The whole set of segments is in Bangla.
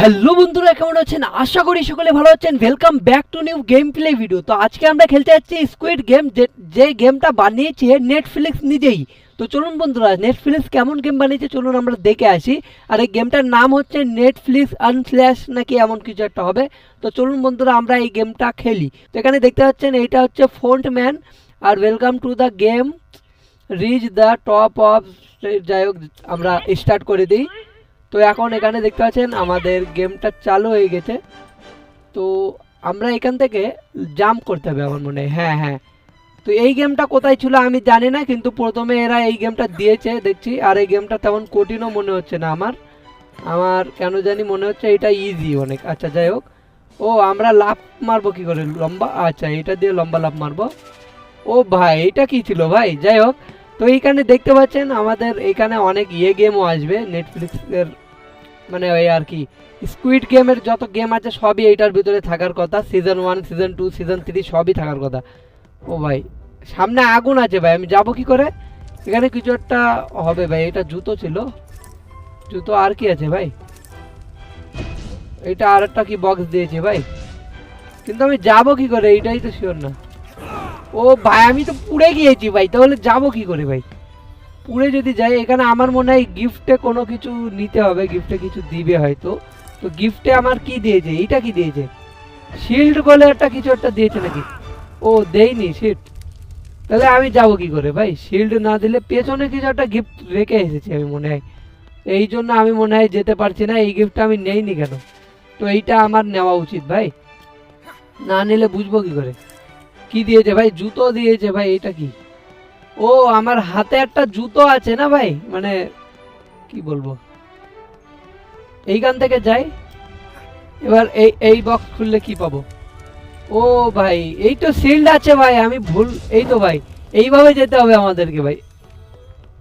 হ্যালো বন্ধুরা, কেমন আছেন? আশা করি সকলে ভালো আছেন। Welcome back to new game play video তো আজকে আমরা খেলতে যাচ্ছি স্কুইড গেম যে গেমটা বানিয়েছে নেটফ্লিক্স নিজেই। তো চলুন বন্ধুরা নেটফ্লিক্স কেমন গেম বানিয়েছে চলুন আমরা দেখে আসি। আর এই গেমটার নাম হচ্ছে নেটফ্লিক্স আনফ্ল্যাশ নাকি এমন কিছু একটা হবে। তো চলুন বন্ধুরা, আমরা এই গেমটা খেলি। তো এখানে দেখতে পাচ্ছেন এইটা হচ্ছে front man R welcome to the game reach the top of যাই হোক, আমরা স্টার্ট করে দিই। তো এখন এখানে দেখতে পাচ্ছেন আমাদের গেমটা চালু হয়ে গেছে। তো আমরা এখান থেকে জাম্প করতে হবে আমার মনে হয়। হ্যাঁ তো এই গেমটা কোথায় ছিল আমি জানি না, কিন্তু প্রথমে এরা এই গেমটা দিয়েছে, দেখছি। আর এই গেমটা তেমন কঠিনও মনে হচ্ছে না আমার। আমার কেন জানি মনে হচ্ছে এটা ইজি অনেক। আচ্ছা যাই হোক। ও, আমরা লাফ মারবো কি করে? লম্বা? আচ্ছা এটা দিয়ে লম্বা লাফ মারবো। ও ভাই, এটা কি ছিল ভাই? যাই হোক। তো এইখানে দেখতে পাচ্ছেন আমাদের এখানে অনেক ইয়ে গেমও আসবে নেটফ্লিক্সের মানে ওই আর কি স্কুইড গেমের যত গেম আছে সবই এইটার ভিতরে থাকার কথা season one season two season three সবই থাকার কথা। ও ভাই, সামনে আগুন আছে ভাই, আমি যাব কি করে? এখানে কিছু একটা হবে ভাই, এটা জুতো ছিল। জুতো আর কি আছে ভাই? এটা আর একটা কি বক্স দিয়েছে ভাই? কিন্তু আমি যাব কি করে? এইটাই তো শিওর না। ও ভাই, আমি তো পুড়ে গিয়েছি ভাই, তাহলে যাব কি করে ভাই? পুড়ে যদি যাই, এখানে আমার মনে হয় গিফটে কোনো কিছু নিতে হবে গিফটে কিছু দিবে হয়তো। তো গিফটে আমার কি দিয়েছে? এইটা কি দিয়েছে? শিল্ড বলে একটা কিছু একটা দিয়েছে নাকি? ও, দেয়নি শিট তাহলে আমি যাব কি করে ভাই? শিল্ড না দিলে পেছনে কিছু একটা গিফট রেখে এসেছি আমি মনে হয়। এই জন্য আমি মনে হয় যেতে পারছি না, এই গিফটটা আমি নেইনি কেন? তো এইটা আমার নেওয়া উচিত ভাই। না নিলে বুঝব কি করে? কি দিয়েছে ভাই? জুতো দিয়েছে ভাই, এটা কি? ও, আমার হাতে একটা জুতো আছে না ভাই? মানে কি বলব? এইখান থেকে যাই। এবার এই এই বক্স খুললে কি পাবো? ও ভাই, এই তো শিল্ড আছে ভাই, আমি ভুল, এই তো ভাই। এইভাবে যেতে হবে আমাদেরকে ভাই।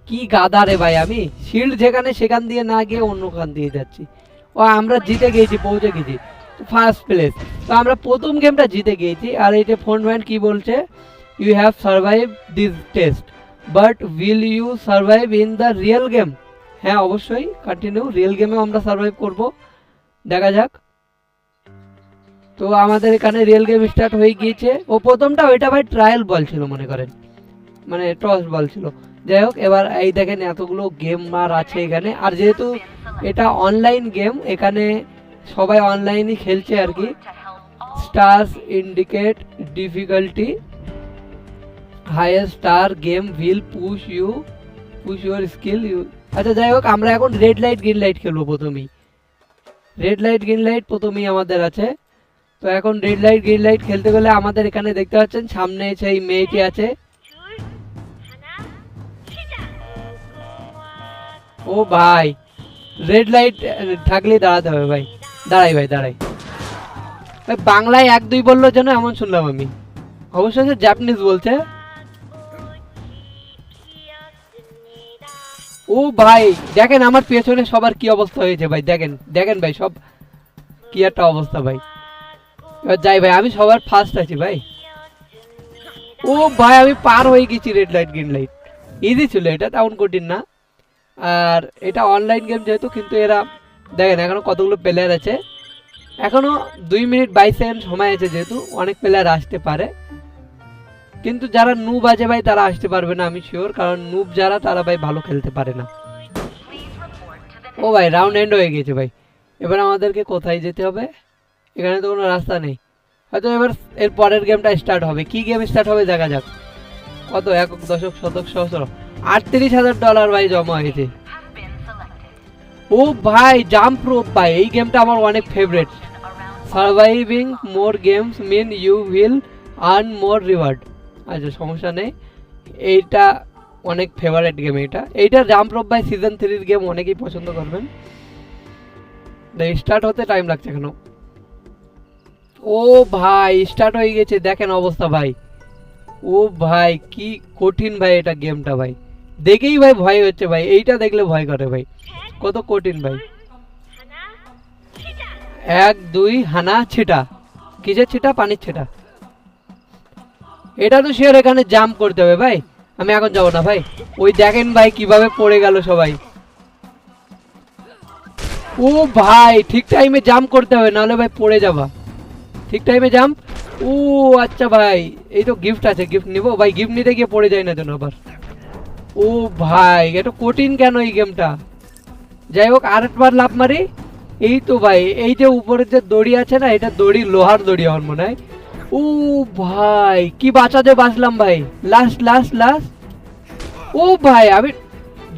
কি গাদা রে ভাই আমি। শিল্ড যেখানে, সেখান দিয়ে না গিয়ে অন্য খান দিয়ে যাচ্ছি। ও, আমরা জিতে গিয়েছি পৌঁছে গেছি। ফার্স্ট প্লেস তো আমরা প্রথম গেমটা জিতে গিয়েছি, আর এই যে ফোন ম্যান কি বলছে? You have survive this test but will you survive in the real game হ্যাঁ অবশ্যই কন্টিনিউ রিয়েল গেমেও আমরা সার্ভাইভ করব। দেখা যাক। তো আমাদের এখানে রিয়েল গেম স্টার্ট হয়ে গিয়েছে। ও প্রথমটা ওইটা ভাই ট্রায়াল বল ছিল, মনে করেন। মানে টস বল ছিল। যাই হোক, এবার এই দেখেন এতগুলো গেম আর আছে এখানে। আর যেহেতু এটা অনলাইন গেম এখানে সবাই অনলাইনই খেলছে আর কি। Stars indicate difficulty highest star game will push you push your skill you আচ্ছা যাই হোক, আমরা এখন রেড লাইট গ্রিন লাইট খেলব প্রথমেই। রেড লাইট গ্রিন লাইট প্রথমেই আমাদের আছে। তো এখন রেড লাইট গ্রিন লাইট খেলতে গেলে আমাদের এখানে দেখতে পাচ্ছেন, সামনে সেই মেয়েটি আছে। ও ভাই রেড লাইট থাকলেই দাঁড়াতে হবে ভাই। দাঁড়াই ভাই দাঁড়াই। ভাই, বাংলায় এক দুই বলল যেন এমন শুনলাম আমি। অবশ্যই সে জাপানিজ বলছে। ও ভাই, দেখেন আমার পেছনে সবার কি অবস্থা হয়েছে ভাই, দেখেন দেখেন ভাই, সব কি একটা অবস্থা ভাই। এবার যাই ভাই, আমি সবার ফার্স্ট আছি ভাই। ও ভাই, আমি পার হয়ে গেছি red light green light easy ছিল এটা তেমন কঠিন না। আর এটা অনলাইন গেম যেহেতু, কিন্তু এরা দেখেন, এখনও কতগুলো প্লেয়ার আছে। এখনও দুই মিনিট বাইশ সেকেন্ড সময় আছে যেহেতু, অনেক প্লেয়ার আসতে পারে। কিন্তু যারা নুব আছে ভাই, তারা আসতে পারবে না, আমি শিওর কারণ নুব যারা, তারা ভাই ভালো খেলতে পারে না। ও ভাই রাউন্ড এন্ড হয়ে গেছে ভাই। এবার আমাদেরকে কোথায় যেতে হবে? এখানে তো কোনো রাস্তা নেই। হয়তো এবার এর পরের গেমটা স্টার্ট হবে। কি গেম স্টার্ট হবে দেখা যাক। কত? একক, দশক, শতক, সহস্র। আটত্রিশ হাজার ডলার ভাই জমা হয়েছে। ও ভাই জাম্প রোপ ভাই, এই গেমটা আমার অনেক favourite surviving more games mean you will earn more reward আচ্ছা সমস্যা নেই। এইটা অনেক ফেভারিট গেম এটা এইটা জাম্প রোপ বাই সিজন থ্রির গেম অনেকেই পছন্দ করবেন। স্টার্ট হতে টাইম লাগছে কেন? ও ভাই স্টার্ট হয়ে গেছে, দেখেন অবস্থা ভাই। ও ভাই, কি কঠিন ভাই এটা গেমটা ভাই। দেখেই ভাই ভয় হচ্ছে ভাই, এইটা দেখলে ভয় করে ভাই। কত কঠিন ভাই। এক, দুই, হানা, ছিটা। কিসের ছিটা? পানির ছিটা। এটা তো শিওর এখানে জাম্প করতে হবে ভাই। আমি এখন যাব না ভাই। ওই দেখেন ভাই কীভাবে পড়ে গেল সবাই। ও ভাই, ঠিক টাইমে জাম্প করতে হবে, নাহলে ভাই পড়ে যাবা। ঠিক টাইমে জাম্প ও আচ্ছা ভাই, এই তো গিফট আছে গিফট নিবো। ভাই গিফট নিতে গিয়ে পড়ে যায় না যেন আবার। ও ভাই এটা কঠিন কেন এই গেমটা যাই হোক, আরেকবার লাভ মারি। এই তো ভাই, এই যে উপরে যে দড়ি আছে না, এটা দড়ি, লোহার দড়ি আমার মনে হয়। ও ভাই, কি বাঁচাতে বাঁচলাম ভাই। লাস্ট লাস্ট লাস্ট ও ভাই, আমি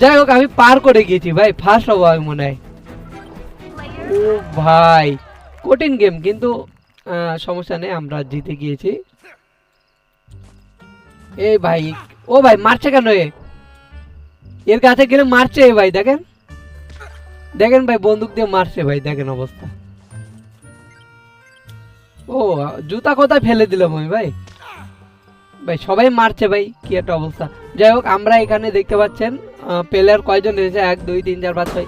যাই হোক, আমি পার করে গিয়েছি ভাই ফার্স্ট হব আমি মনে হয়। ও ভাই, কঠিন গেম কিন্তু সমস্যা নেই, আমরা জিতে গিয়েছি। এই ভাই, ও ভাই, মারছে কেন এ? এর কাছে গেলে মারছে ভাই, দেখেন। দেখেন ভাই, বন্দুক দিয়ে মারছে ভাই, দেখেন অবস্থা। ও, জুতা কোথায় ফেলে দিলাম আমি ভাই? ভাই, সবাই মারছে ভাই, কি একটা অবস্থা। যাই হোক, আমরা এখানে দেখতে পাচ্ছেন প্লেয়ার কয়জন এসেছে? এক, দুই, তিন, চার, পাঁচ, ছয়।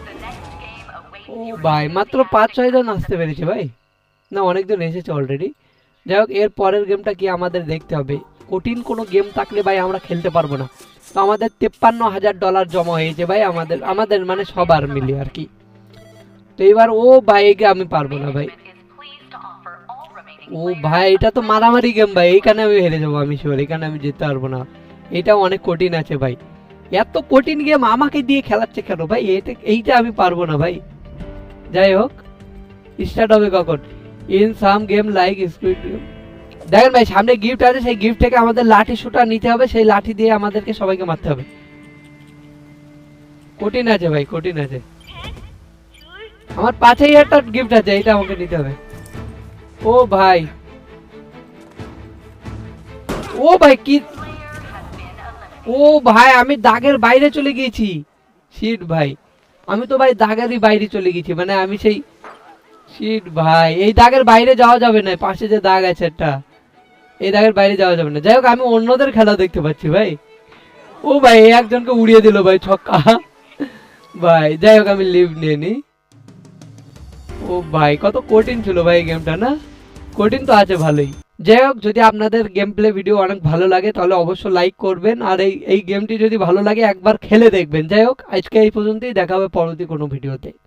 ও ভাই, মাত্র পাঁচ, ছয় জন আসতে পেরেছে ভাই। না, অনেকজন এসেছে অলরেডি যাই হোক, এর পরের গেমটা কি আমাদের দেখতে হবে? কঠিন কোনো গেম থাকলে ভাই আমরা খেলতে পারব না। তো আমাদের তেপ্পান্ন হাজার ডলার জমা হয়েছে ভাই আমাদের আমাদের মানে সবার মিলে আর কি। তো এবার ও ভাইকে আমি পারব না ভাই। ও ভাই, এটা তো মারামারি গেম ভাই, এইখানে আমি হেরে যাব, আমি শিওর এখানে আমি যেতে পারব না। এটা অনেক কঠিন আছে ভাই। এত কঠিন গেম আমাকে দিয়ে খেলাচ্ছে কেন ভাই? এটা, এইটা আমি পারব না ভাই। যাই হোক স্টার্ট হবে কখন? In some game like squid দেখেন ভাই, সামনে গিফট আছে, সেই গিফট থেকে আমাদের লাঠি শুটা নিতে হবে, সেই লাঠি দিয়ে আমাদেরকে সবাইকে মারতে হবে। কঠিন আছে ভাই, কঠিন আছে। আমার পাঁচেই একটা গিফট আছে এটা আমাকে নিতে হবে। ও ভাই। ও ভাই, কি ও ভাই, আমি দাগের বাইরে চলে গিয়েছি। শিট ভাই, আমি তো ভাই দাগেরই বাইরে চলে গেছি মানে আমি সেই শিট ভাই, এই দাগের বাইরে যাওয়া যাবে না পাশে যে দাগ আছে একটা। এই দাগের বাইরে যাওয়া যাবে না। যাই হোক, আমি অন্যদের খেলা দেখতে পাচ্ছি, ভাই। ও ভাই একজনকে উড়িয়ে দিল, ভাই, ছক্কা। ভাই, যাই হোক, আমি লিভ নিয়ে নি ও ভাই, কত কঠিন ছিল ভাই গেমটা না? কঠিন তো আছে, ভালোই। যাই হোক, যদি আপনাদের গেম প্লে ভিডিও অনেক ভালো লাগে, তাহলে অবশ্যই লাইক করবেন। আর এই এই গেমটি যদি ভালো লাগে, একবার খেলে দেখবেন। যাই হোক, আজকে এই পর্যন্তই, দেখা হবে পরবর্তী কোনো ভিডিওতে